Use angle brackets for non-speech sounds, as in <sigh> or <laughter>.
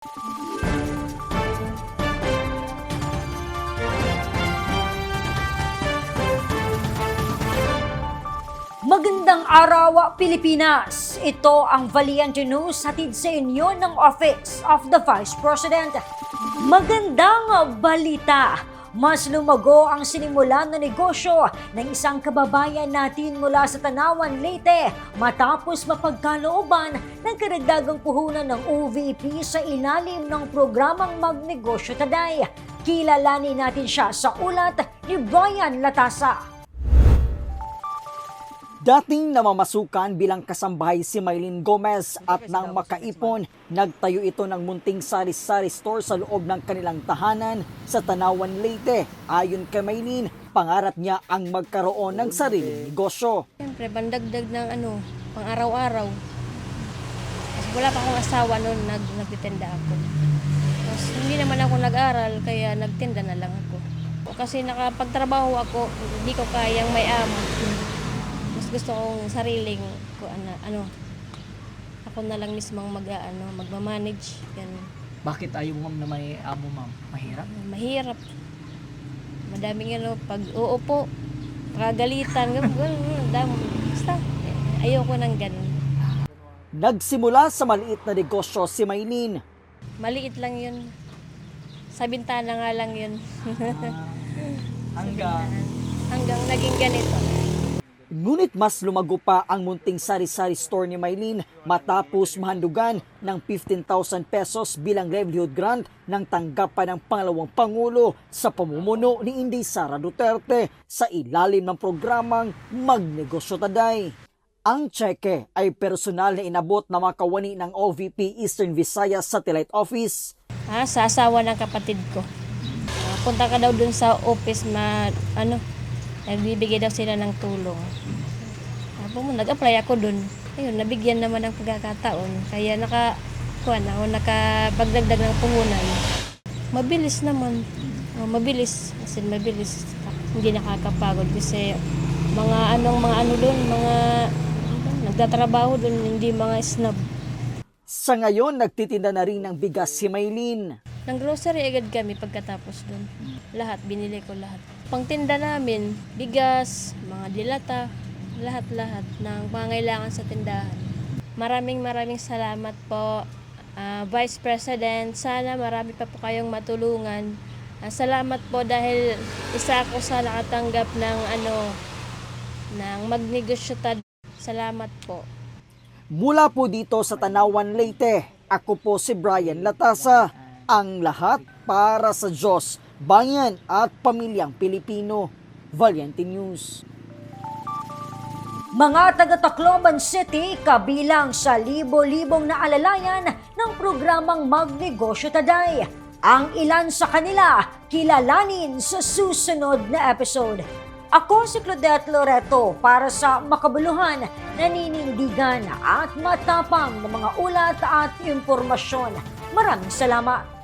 Magandang araw, Pilipinas! Ito ang Valiente News hatid sa inyo ng Office of the Vice President. Magandang balita! Mas lumago ang sinimulan na negosyo ng isang kababayan natin mula sa Tanawan, Leyte matapos mapagkalooban ng karagdagang puhunan ng OVP sa ilalim ng programang Magnegosyo Taday. Kilalanin natin siya sa ulat ni Brian Latasa. Dating namamasukan bilang kasambahay si Maylin Gomez at nang makaipon, nagtayo ito ng munting sari-sari store sa loob ng kanilang tahanan sa Tanawan, Leyte. Ayon kay Maylin, pangarap niya ang magkaroon ng sariling negosyo. Siyempre, bandagdag ng ano, pang araw-araw. Kasi wala pa akong asawa noon, nag, nagtitinda ako. Tapos hindi naman ako nag-aral, kaya nagtinda na lang ako. Kasi nakapagtrabaho ako, hindi ko kayang may amo. Mas gusto kong sariling, ko, ano, ano, ako na lang mismong mag, ano, magmamanage. Ganun. Bakit ayaw mo ma'am na may amo ma'am? Mahirap? Mahirap. Madaming ano, pag uupo, pagagalitan, ganun, ganun, dam, basta, eh, ayoko ng ganun. Nagsimula sa maliit na negosyo si Maylin. Maliit lang yun. Sa bintana nga lang yun. <laughs> Hanggang Hanggang naging ganito. Ngunit mas lumago pa ang munting sari-sari store ni Maylin matapos mahandugan ng 15,000 pesos bilang livelihood grant ng tanggapan ng pangalawang Pangulo sa pamumuno ni Inday Sara Duterte sa ilalim ng programang Magnegosyo Taday. Ang cheque ay personal na inabot na mga kawani ng OVP Eastern Visayas Satellite Office Ha, sa asawa ng kapatid ko. Ah, punta ka daw dun sa office ma, ano, nagbibigay daw sila ng tulong. Sabi mo, nag-apply ako dun. Ayun, nabigyan naman ng pagkakataon. Kaya naka, kuhan ako, nakapagdagdag ng puhunan. Mabilis naman. Oh, mabilis. As in, mabilis. Hindi nakakapagod kasi mga anong mga ano dun, mga nagtatrabaho dun, hindi mga snob. Sa ngayon, nagtitinda na rin ng bigas si Maylin. Nang grocery agad kami pagkatapos dun. Lahat, binili ko lahat. Pangtinda namin, bigas, mga dilata, lahat-lahat ng pangailangan sa tindahan. Maraming maraming salamat po, ah, Vice President. Sana marami pa po kayong matulungan. Ah, salamat po dahil isa ako sa nakatanggap ng ano, ng magnegosyo tad. Salamat po. Mula po dito sa Tanawan, Leyte, ako po si Brian Latasa. Ang lahat para sa Diyos, bayan at pamilyang Pilipino. Valiente News. Mga taga Tacloban City kabilang sa libo-libong naalalayan ng programang Magnegosyo Taday. Ang ilan sa kanila kilalanin sa susunod na episode. Ako si Claudette Loreto para sa makabuluhan, naninindigan at matapang na mga ulat at impormasyon. Maraming salamat!